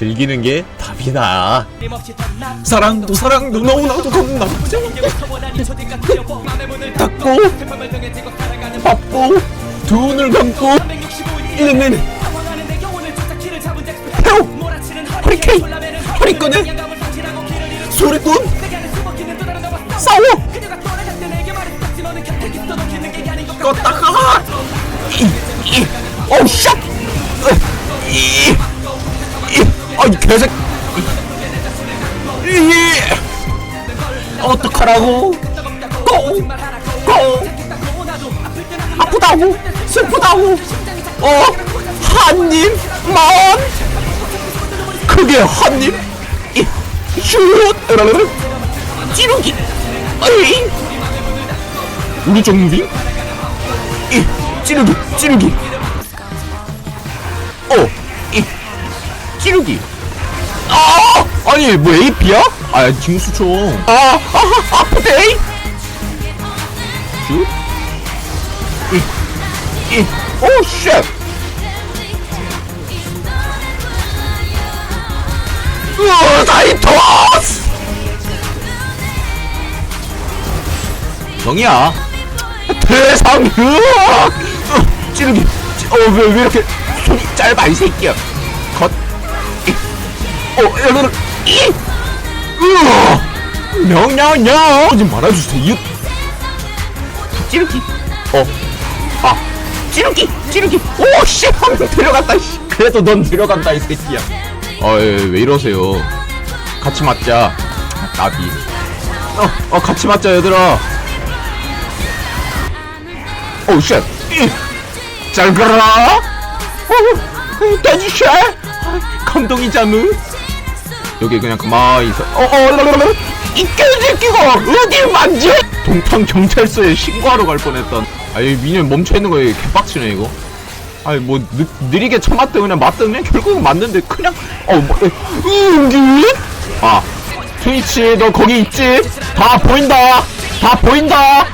즐기는 게 답이다. 사랑도 사랑도 너무나도 겁나 닫고 받고 두 눈을 감고 이는 태우! 허리케인 허리끈을 소리꾼! 싸워! 껐다가! 어우 샷 아이 개새 이, 어떡하라고? 고, 고, 아프다고, 슬프다고, 어, 한 입만, 크게 한 입, 이, 슛, 찌르기, 어이, 우리 정비, 이, 찌르기, 찌르기, 어, 이, 찌르기, 아! 아니 뭐 AP야? 아 징수총 아! 아! 아프대! 슛? 이! 이! 오 쉣! 으아 다이토스! 정이야 대상 으아! 으, 찌르기 어왜 왜 이렇게 손이 짧아 이 새끼야. 어, 여러분, 이, 으아, 명령령 하지 말아주세요. 찌르기, 어, 아, 찌르기, 찌르기, 오, 씨, 한명 들어갔다, 씨. 그래도 넌 들어간다, 이 새끼야. 어, 예, 왜 이러세요? 같이 맞자. 아, 나비. 어, 어, 같이 맞자, 얘들아. 오, 쉣. 이, 잘 가라. 어, 돼지쉐. 감동이잖아. 여기 그냥 가만히 있어. 어, 어, 랄랄랄. 이 개새끼가 어딜 만져? 동탄 경찰서에 신고하러 갈 뻔했던. 아이 미니언 멈춰 있는 거에 개빡치네 이거. 아니 뭐 느, 느리게 쳐맞든 그냥 맞든 그냥 결국은 맞는데 그냥 어뭐 응기? 아 트위치 너 거기 있지? 다 보인다. 다 보인다.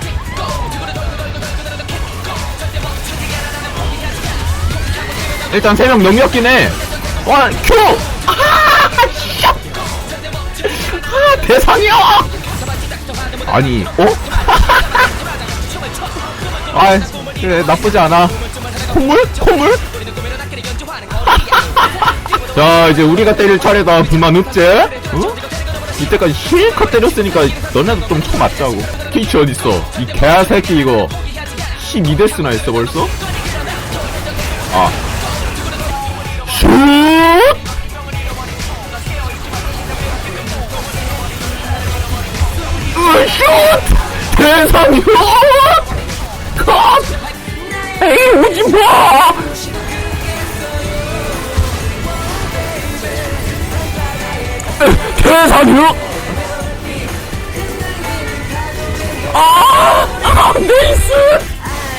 일단 세명 해. 원, 큐! 아니, 어? 아, 그래, 나쁘지 않아. 콧물? 콧물? 자, 이제 우리가 때릴 차례다. 불만 없지? 어? 이때까지 실컷 때렸으니까 너네도 좀 쳐 맞자고. 키치 어딨어? 이 개새끼 이거. 12데스나 했어 벌써? 아. 슛! 슛! 대상이 컷! 에이 오지 마! 으, 대상이 아! 아! 네이스!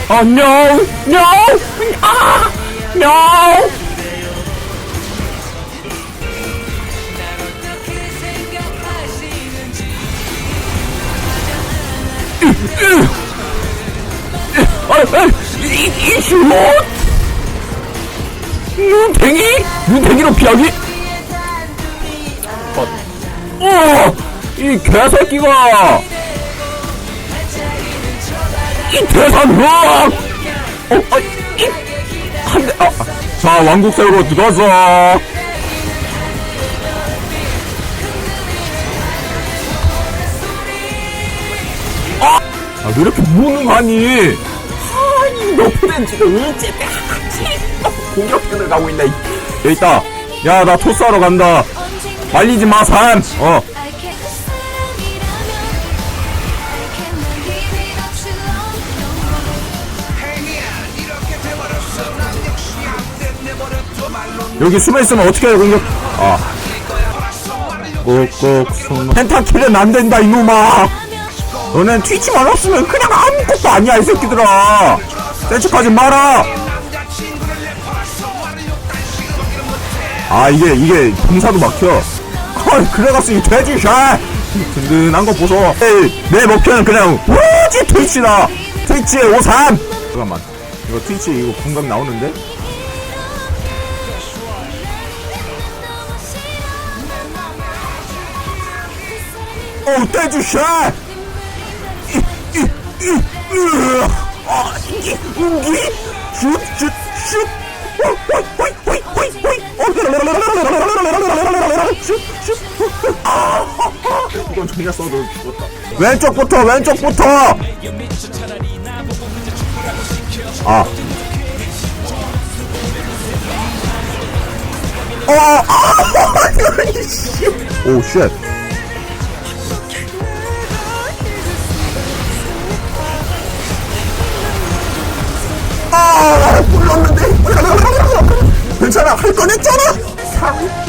아, no! No! 아! No! 이, 이 슛! 눈탱이? 눈탱이로 피하기? 어, 어, 이 개새끼가! 이 대산 으악! 어, 아, 이, 한 대, 아, 아. 자, 왕국새로 들어서! 아! 아, 왜 이렇게 무능하니? 아니, 너프렌 지금 언제 때까지 공격전을 가고 있나, 이. 여기 있다. 야, 나 토스하러 간다. 말리지 마, 산! 어. 여기 숨어 있으면 어떻게 해, 공격. 아. 꼭꼭 숨어. 펜타킬은 안 된다, 이놈아! 너는 튀지만 없으면 그냥 아무것도 아니야 이 새끼들아. 대척하지 마라. 아 이게 이게 봉사도 막혀. 헐 그래갔으니 돼지 샤! 든든한 거 보소. 내, 내 목표는 그냥 오지 트위치다. 트위치 53 잠깐만. 이거 트위치 이거 분각 나오는데? 오 돼지 샤! 이. 왼쪽부터, 왼쪽부터! 아. 어, 아. 오, 쉣. 괜찮아, 할건 했잖아.